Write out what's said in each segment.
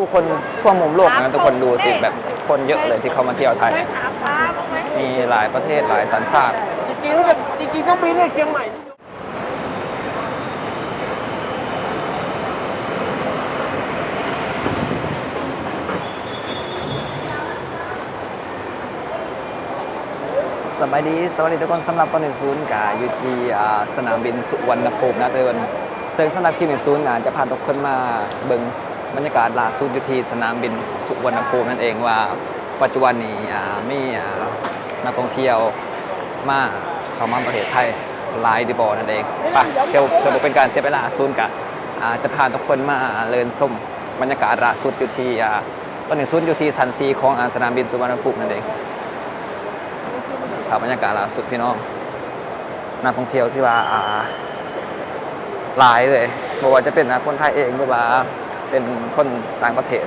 ผู้คนทั่วมุมโลกนะทุกคนดูสิแบบคนเยอะเลยที่เขามาเที่ยวไทยได้ถามป้าบ้างไหมมีหลายประเทศหลายสัญชาติ จริงๆแล้วจะจริงๆต้องบินในเชียงใหม่นี่สบายดีสวัสดีทุกคนสำหรับตอนนี้ศูนย์กาอยู่ที่อ่าสนามบินสุวรรณภูมินะทุกคนซึ่งสำหรับคลิปในศูนย์อ่าจะพาทุกคนมาเบิ่ง บรรยากาศล่าสุดอยู่ที่สนามบินสุวรรณภูมินั่นเองว่าปัจจุบันนี้มีนักท่องเที่ยวมาเข้ามาประเทศไทยหลายดีบอนั่นเองไปเดี๋ยวเพื่อบ่เป็นการเสียเวลาศูนกะจะพาทุกคนมาเลินส้มบรรยากาศล่าสุดอยู่ที่ตอนนี้ศูนย์อยู่ที่สันซีของสนามบินสุวรรณภูมินั่นเองภาพบรรยากาศล่าสุดพี่น้องนักท่องเที่ยวที่ว่าอ่าหลายเลยบอกว่าจะเป็นคนไทยเองหรือว่า เป็นคนต่างประเทศ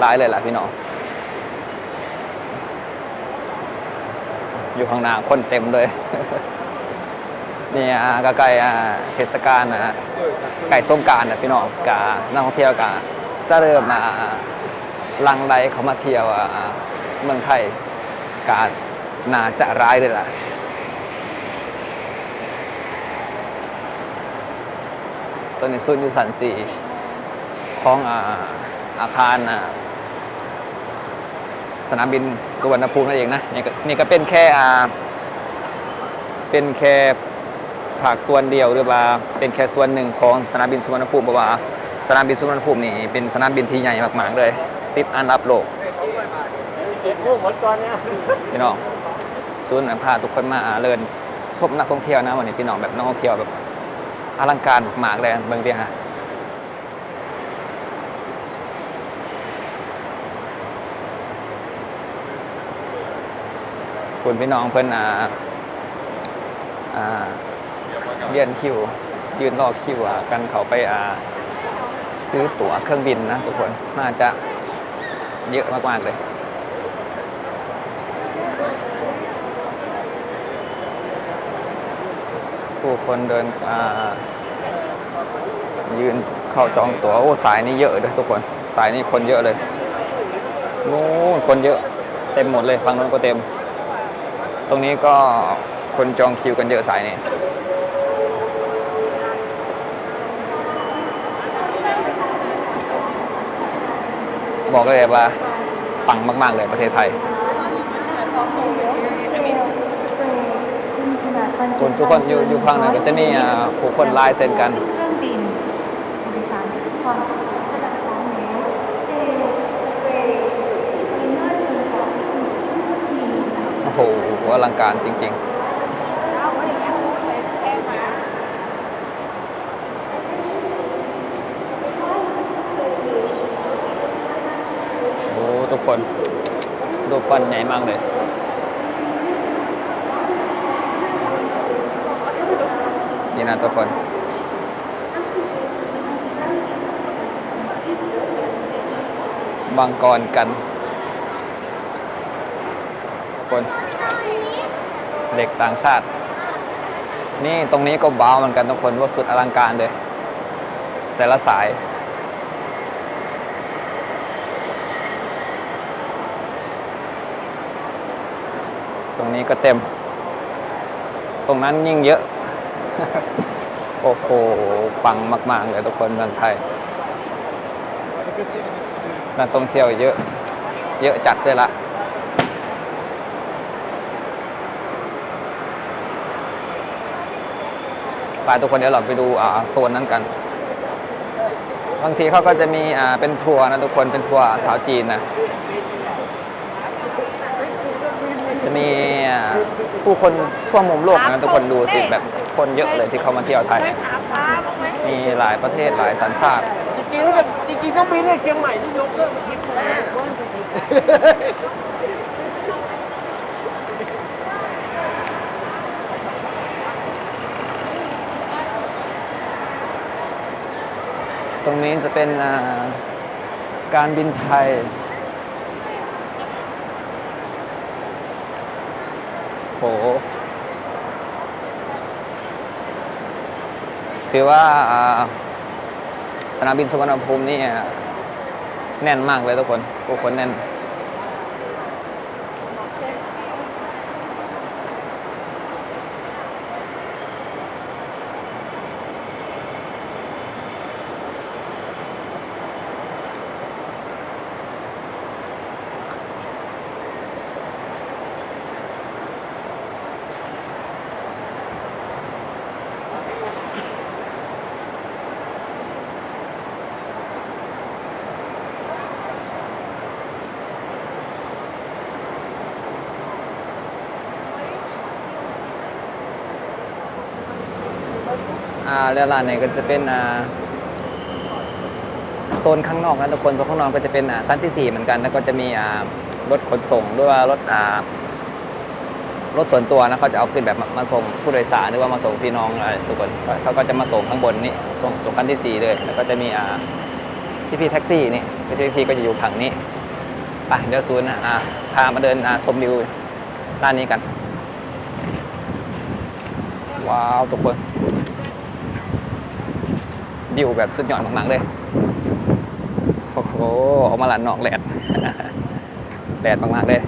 หลายเลยล่ะพี่น้อง อยู่ข้างหน้าคนเต็มเลยนี่อ่าก็ใกล้อ่เทศกาลนะไก่สงการนะพี่น้องกานักท่องเที่ยวกาจะเริ่มมาลังไลเขามาเที่ยวเมืองไทยกาหนาจะร้ายเลยล่ะ ตัวนี้ซุนอยู่สันสีของอาอาคารอ่าสนามบินสุวรรณภูมินั่นเองนะนี่ก็นี่ก็เป็นแค่อ่าเป็นแค่ภาคส่วนเดียวหรือว่าเป็นแค่ส่วนหนึ่งของสนามบินสุวรรณภูมิเพราะว่าสนามบินสุวรรณภูมินี่เป็นสนามบินที่ใหญ่มากๆเลย ติดอันดับโลกเด็กลูกหมดก่อนเนี่ยพี่น้องศูนย์พาทุกคนมาเลินชมนักท่องเที่ยวนะวันนี้พี่น้องแบบนักท่องเที่ยวแบบ อลังการมากเลยเบิ่งดีฮะคุณพี่น้องเพิ่นอ่าอ่าเรียนคิว ยืนรอคิวอะกันเขาไปอ่าซื้อตั๋วเครื่องบินนะทุกคนน่าจะเยอะมากๆเลยผู้คนเดินอ่า ยืนเข้าจองตั๋วโอ้สายนี้เยอะเลยทุกคนสายนี้คนเยอะเลยนู้นคนเยอะเต็มหมดเลยฝั่งนู้นก็เต็ม ตรงนี้ก็คนจองคิวกันเยอะสายนี้บอกเลยว่าปังมาก ๆ เลยประเทศไทยคนทุกคนอยู่อยู่ฝั่งนั้นก็จะมีผู้คนลายเซ็นกัน เครื่องบินโดยสารความระดับสองแล้วเจเวมีเงื่อนงำของทีมสาม โอ้โหอลังการจริงเอาไว้อย่างเงี้ยใส่แค่มาๆโอ้ทุกคนรูปปั้นใหญ่มากเลย นี่นะทุกคนบังกรกัน คน เด็กต่างชาติ นี่ตรงนี้ก็บ้าเหมือนกันทุกคนว่าสุดอลังการเลย แต่ละสาย ตรงนี้ก็เต็ม ตรงนั้นยิ่งเยอะ โอ้โห ปังมากๆเลยทุกคนเมืองไทยนักท่องเที่ยวเยอะ เยอะจัดเลยละ ไปทุกคนเดี๋ยวเราไปดูโซนนั้นกัน บางทีเขาก็จะมีเป็นทัวร์นะทุกคนเป็นทัวร์สาวจีนนะจะมีผู้คนทั่วมุมโลกนะทุกคนดูสิแบบคนเยอะเลยที่เขามาเที่ยวไทย มีหลายประเทศหลายสัญชาติจริงๆจริงๆต้องบินในเชียงใหม่นี่ยกเลิกทริปนะ ตรงนี้จะเป็นการบินไทย โห ถือว่าสนามบินสุวรรณภูมินี่แน่นมากเลยทุกคนผู้คนแน่น อ่าแล้วร้านไหนก็จะเป็นอ่าโซนข้างนอกนะทุกคนโซนข้างนอกก็จะเป็นอ่าชั้นที่สี่เหมือนกันแล้วก็จะมีอ่ารถขนส่งหรือว่ารถอ่ารถส่วนตัวนะเขาจะเอาขึ้นแบบมาส่งผู้โดยสารหรือว่ามาส่งพี่น้องอะไรทุกคนเขาก็จะมาส่งข้างบนนี่ส่งส่งขั้นที่สี่เลย แล้วก็จะมีอ่าพี่พี่ๆแท็กซี่นี่พี่พี่แท็กซี่ก็จะอยู่ฝั่งนี้ไปเดี๋ยวซูนอ่าพามาเดินอ่าชมวิวร้านนี้กัน ว้าวทุกคน วิวแบบสุดยอดมากๆเลย โอ้โหออกมาหลานนอกแหลดแดดมากๆเลย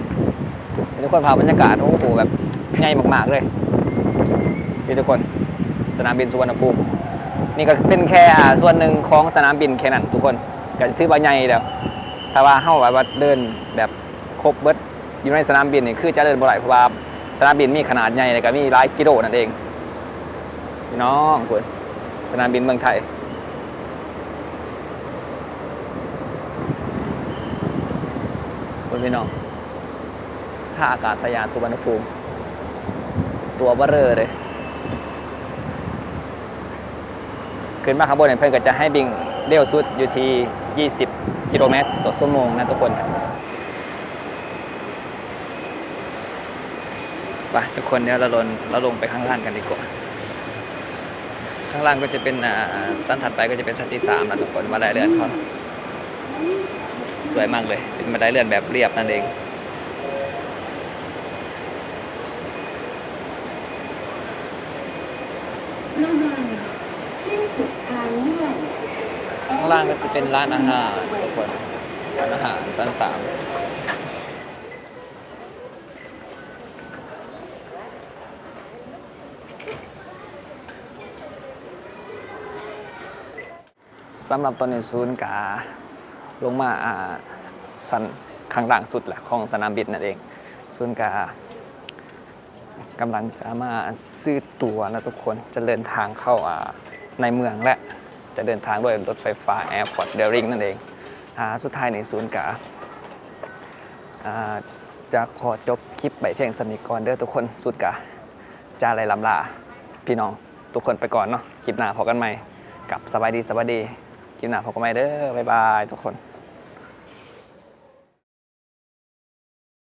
ทุกคนพาบรรยากาศ โอ้โหแบบใหญ่มากๆเลยนี่ทุกคนสนามบินสุวรรณภูมิ นี่ก็เป็นแค่ส่วนหนึ่งของสนามบินแค่นั้นทุกคนก็ถือว่าใหญ่แล้วถ้าว่าเข้าแบบว่าเดินแบบครบเบิดอยู่ในสนามบินนี่คือจะเดินบ่ไหลเพราะว่าสนามบินมีขนาดใหญ่เลยก็มีหลายกิโลนั่นเองพี่น้องคุณสนามบินเมืองไทย คุณพี่น้องท่าอากาศยานสุวรรณภูมิ ตัวเบ้อเร่อเลย ขึ้นมาข้างบนเนี่ยเพื่อนก็จะให้บิงเร็วสุดอยู่ที่ 20 กิโลเมตร ต่อชั่วโมงนะทุกคนไปทุกคนเดี๋ยวเราลงเราลงไปข้างล่างกันดีกว่า ข้างล่างก็จะเป็นสั้นถัดไปก็จะเป็นชั้นที่สามนะทุกคนบันไดเลื่อนเขา สวยมากเลย เป็นบันไดเลื่อนแบบเรียบนั่นเอง ข้างล่างก็จะเป็นร้านอาหารทุกคนร้านอาหารชั้นสามสำหรับตอนนี้ศูนย์กา ลงมาสันข้างล่างสุดแหละของสนามบินนั่นเองศูนกากำลังจะมาซื้อตั๋วนะทุกคนจะเดินทางเข้าในเมืองและจะเดินทางด้วยรถไฟฟ้า Airport d a r i n g นั่นเองอสุดท้ายในศูนย์กาจะขอจบคลิปใบเพียงสมิกรเด้อทุกคนสุดกาจะอะไรลำลาพี่น้องทุกคนไปก่อนเนาะคลิปหน้าพอกันใหม่กับสบายดีสบายดี คลิปหน้าพบกันใหม่เด้อบ๊ายบายทุกคน